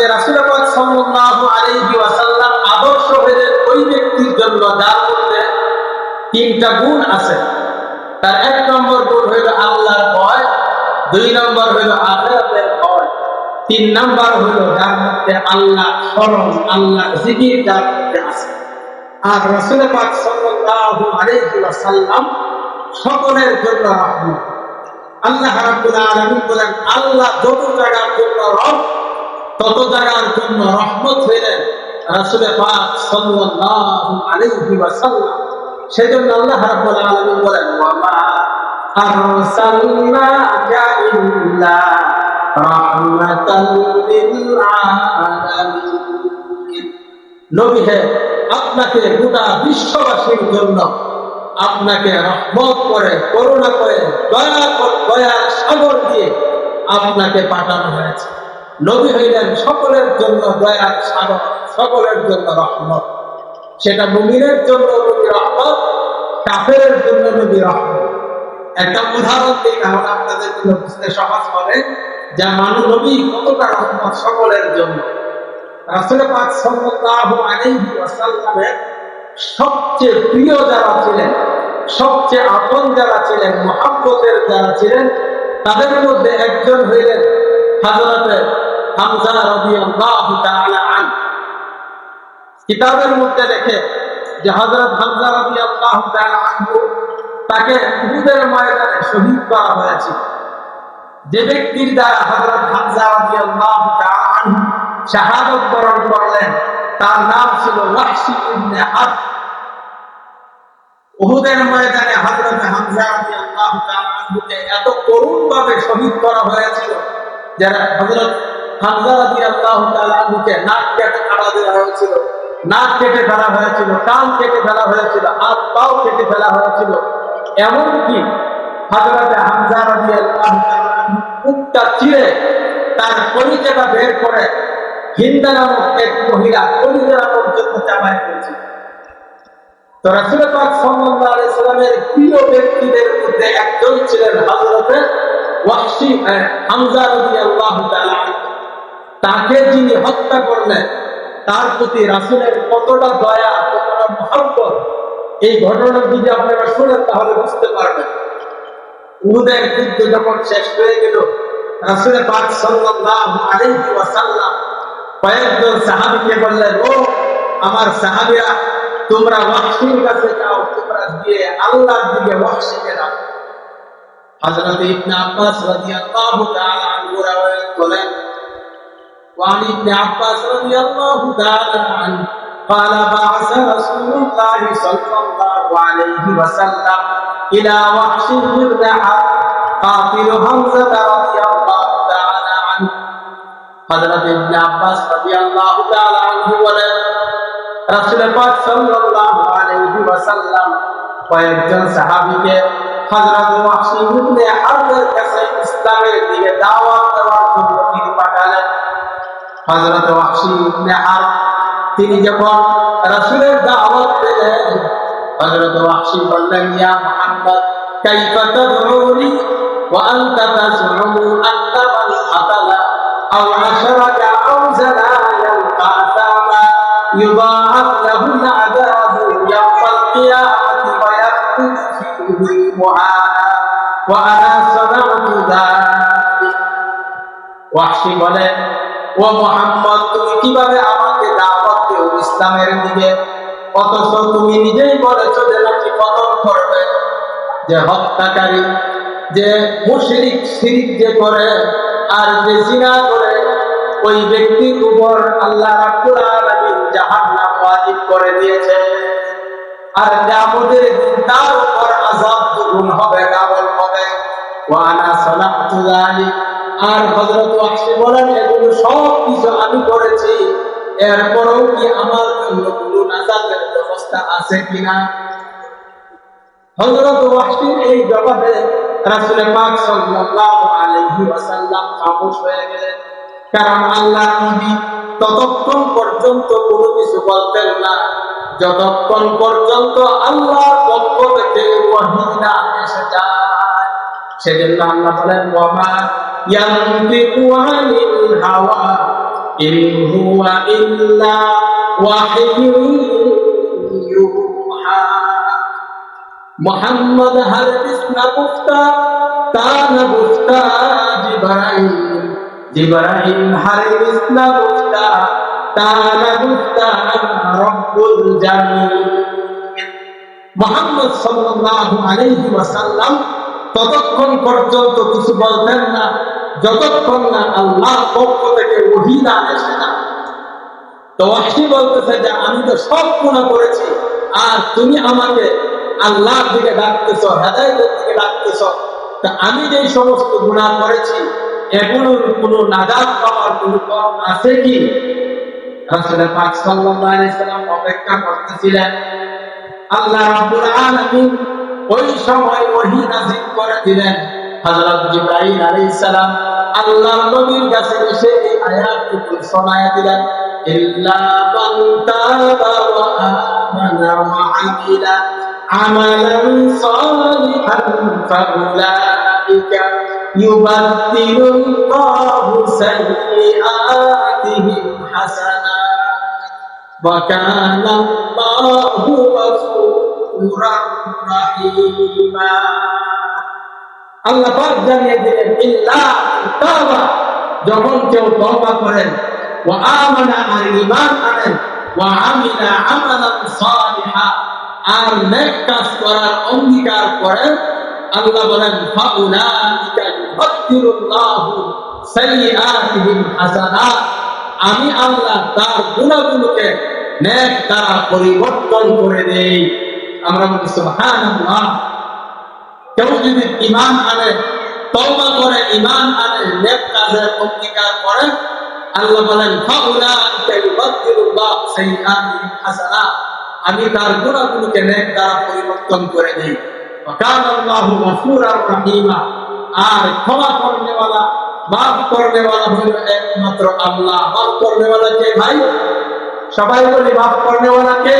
যে রাসূলুল্লাহ সাল্লাল্লাহু আলাইহি ওয়াসাল্লাম আদর্শ হলেন ওই ব্যক্তির জন্য যার মধ্যে তিনটা গুণ আছে। তার এক নম্বর গুণ হইল আল্লাহর ভয়, দুই নম্বর হইল আখিরাতের ভয়, তিন নম্বর হইল যার মধ্যে আল্লাহ স্মরণ আল্লাহ জিকির যার মধ্যে আছে। আর রাসূল পাক সাল্লাল্লাহু আলাইহি ওয়াসাল্লাম সকলের জন্য রহমত। আল্লাহ রাব্বুল আলামিন বলেন, আল্লাহ যত জায়গার জন্য রব তত জায়গার জন্য রহমত হইলেন রাসূল পাক সাল্লাল্লাহু আলাইহি ওয়াসাল্লাম। সেজন্য আল্লাহ রাব্বুল আলামিন বলেন ওয়া মা আরসালনাকা ইল্লা রাহমাতাল লিল আলামিন নবী হে, আপনাকে গোটা বিশ্ববাসীর জন্য আপনাকে রহমত করে, করুণা করে, দয়া দয়ার সাগর দিয়ে আপনাকে পাঠানো হয়েছে। নবী হইলেন সকলের জন্য দয়ার সাগর সকলের জন্য রহমত। সেটা মুমিনের জন্য নবী রহমত কাফের জন্য নবী রহমত। একটা উদাহরণ দিই, তাহলে আপনাদের জন্য বুঝতে সহজ হবে যা মানুষ নবী কতটা রহমত সকলের জন্য। রাসূল পাক সাল্লাল্লাহু সবচেয়ে প্রিয় যারা ছিলেন, সবচেয়ে আপন যারা ছিলেন, মহাব্বতের যারা ছিলেন, তাদের মধ্যে একজন হইলেন হযরতে হামজা রাদিয়াল্লাহু তাআলা আন। কিতাবের মধ্যে লেখে যে হযরত হামজা রাদিয়াল্লাহু তাআলা আনহু তাকে উহুদের ময়দানে শহীদ করা হয়েছিল যে ব্যক্তির দ্বারা হযরত হামজা রাদিয়াল্লাহু তাআলা আনহু শাহাদত বরণ করলেন, তার নাম ছিল ওয়াহশি ইবনে হারব উহুদের ময়দানে হযরত হামজা রাদিয়াল্লাহু তাআলা আনহুকে এত করুণভাবে শহীদ করা হয়েছিল, যারা হযরত হামজা বের করে হিন্দা নামক এক মহিলা কলিজা চাপায় ফেলছে তো রাসূল পাক সাল্লাল্লাহু প্রিয় ব্যক্তিদের মধ্যে একজন ছিলেন হামজা। তাকে যিনি হত্যা করলেন, তার প্রতি রাসূলের কতটা দয়া, কতটা মহব্বত, এই ঘটনা যদি আপনারা শোনেন, তাহলে বুঝতে পারবেন। উহুদের যুদ্ধ যখন শেষ হয়ে গেল, রাসূল পাক সাল্লাল্লাহু আলাইহি ওয়াসাল্লাম কয়েকজন সাহাবীকে বললেন, ও আমার সাহাবীরা, তোমরা ওয়াহশির কাছে যাও, তোমরা গিয়ে আল্লাহর দিকে ওয়াহশিকে দাও হযরত ইবনে আব্বাস রাদিয়াল্লাহু তাআলা আনহু করেন وعن ابن عباس رضي الله تعالى عنه قال بعث رسول الله صلى الله عليه وسلم إلى وحش بن حرب قاتل حمزة رضي الله تعالى عنه হযরত ইবনে আব্বাস রাদিয়াল্লাহু তাআলা আনহু বলেন রাসূল পাক সাল্লাল্লাহু আলাইহি ওয়াসাল্লাম কয়েকজন সাহাবীকে হযরত ওয়াহশী ইবনে হারবের কাছে ইসলামের দিকে দাওয়াত দেওয়ার জন্য তিনি পাঠালেন হযরত ওয়াহশী ইবনে হারব তিনি যখন রাসূলের দাওয়াত পেলেন হযরত ওয়াহশী বললেন ইয়া মুহাম্মদ কাইফা তাদউনি ওয়া আনতা তাজউমু আন্তা মান কাতালা أو عشرة أو زلايا قاتاما يضاعف له العذاب يوم القيامة ويخلد فيه معانا وأنا صنعت ذلك ওয়াহশী বলে ও মোহাম্মদ, তুমি কীভাবে আমাকে দাওয়াত দিও ইসলামের দিকে? অথচ তুমি নিজেই বলেছ যে নাকি কতল করবে যে হত্যাকারী, যে মুশরিক শিরিক যে করে আর যে জিনা করে, ওই ব্যক্তির উপর আল্লাহ রাব্বুল আলামিন জাহান্নাম ওয়াজিব করে দিয়েছে। আর কিয়ামতের দিন তার উপর আযাব দুগুণ হবে ডাবল হবে। ওয়া আনা সালাতু যালিক। আর হযরত ওয়াহশী বলেন, এগুলো সব কিছু আমি করেছি। এরপরেও কি আমার জন্য কোনো নাজাতের ব্যবস্থা আছে কিনা? ওয়াহশীর এই জবাবে পাক সাল্লাল্লাহু আলাইহি ওয়াসাল্লাম খামোশ হয়ে গেলেন। কারণ আল্লাহর নবী ততক্ষণ পর্যন্ত কোনো কিছু বলতেন না। যতক্ষণ পর্যন্ত আল্লাহর পক্ষ থেকে ওয়াহী না এসে যায়, সেজন্য আল্লাহ বলেন আনিল হাওয়া ইন হুয়া ইল্লা ওয়াহিয়ুন ইউহা মোহাম্মদ হারবিস না গুফতা তা না গুফতা জিবরাইল জিবরাইল হারবিস না গুফতা তা না গুফতা রব্বুল জামিল মোহাম্মদ সাল্লাল্লাহু আলাইহি ওয়াসাল্লাম ততক্ষণ পর্যন্ত কিছু বলতেন না, যতক্ষণ না আল্লাহর পক্ষ থেকে না আসে না। তো বলতেছে যে, আমি তো সব গুনাহ করেছি, আর তুমি আমাকে আল্লাহর দিকে ডাকতেছ, হেদায়েতের দিকে ডাকতেছ। তা আমি যে সমস্ত গুণা করেছি, এগুলোর কোনো নাজাত পাওয়ার কোনো পথ আছে কি? রাসূল পাক সাল্লাল্লাহু আলাইহি সাল্লাম অপেক্ষা করতেছিলেন। আল্লাহ রাব্বুল আলামিন ওই সময় ওহি নাজিল করে দিলেন। হযরত জিবরাইল আলাইহিস সালাম আল্লাহর নবীর কাছে এসে এই আয়াতটুকু শোনায় দিলেন। ইল্লা মান তাবা ওয়া আমানা ওয়া আমিলা আমালান সালিহান ফাউলাইকা হাসানা। আল্লাহ জানিয়ে দিলেন, ইল্লা যখন কেউ করেন অঙ্গীকার করেন আল্লাহ আমি আল্লাহ তার গুণাগুলোকে নেক দ্বারা পরিবর্তন করে দেই। আমরা বলি সুবহানাল্লাহ কেউ যদি ইমান আনে তওবা করে ইমান আনে নেক কাজের অঙ্গীকার করে আল্লাহ বলেন ফাউলাইকা ইউবাদদিলুল্লাহ সাইয়্যাতিহিম হাসানাত আমি তার গুণাগুলোকে নেক দ্বারা পরিবর্তন করে দেই وكان الله غفورا رحيما আর ক্ষমা করনে वाला মাফ করনে वाला হলো একমাত্র আল্লাহ মাফ করনে वाला কে ভাই সবাই বলি মাফ করনে वाला কে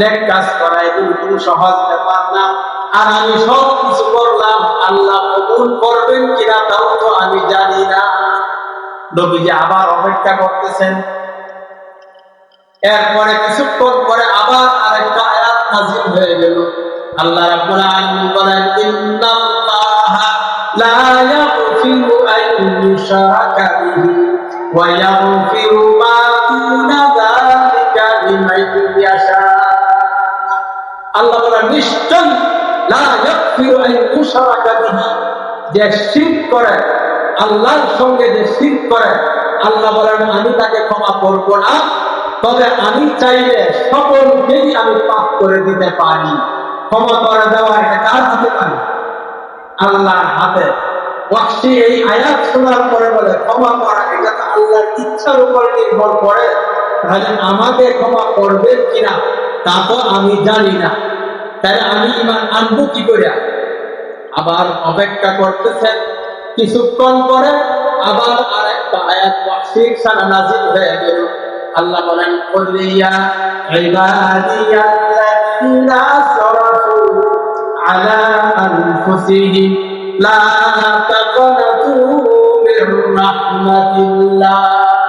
নেক কাজ করা এগুলো কোনো সহজ ব্যাপার না। আর আমি সব কিছু করলাম, আল্লাহ কবুল করবেন কিনা তাও তো আমি জানি না। নবীজি আবার অপেক্ষা করতেছেন। এরপরে কিছুক্ষণ পরে আবার আরেকটা আয়াত নাজিল হয়ে গেল। আল্লাহ রাব্বুল আলামিন বলেন, ইন্নাল্লাহা লা ইয়াগফিরু আন ইউশরাকা বিহি ওয়া ইয়াগফিরু করে, আল্লাহর সঙ্গে যে শিরক করে, আল্লাহ বলেন, আমি তাকে ক্ষমা করব না। তবে আমি চাইলে সকলকেই আমি পাপ করে দিতে পারি। ক্ষমা করে দেওয়া এটা কার হাতে পারি আল্লাহর হাতে। এই আয়াত শোনার পরে বলে, ক্ষমা করা, এটা তো আল্লাহর ইচ্ছার উপর নির্ভর করে। তাহলে আমাকে ক্ষমা করবে কিনা? তা তো আমি জানি না। তাহলে আমি ইমান আনব কি করে আবার অপেক্ষা করতেছেন কিছুক্ষণ পরে আবার আরেকটা আয়াত ওয়াক্সির সারা নাজিল হয়ে গেল। আল্লাহ বলেন কুলিয়া ইবাদিয়াল্লাযীনা আসরাফু আলা আনফুসিহিম, লা মির রাহমাতিল্লাহ।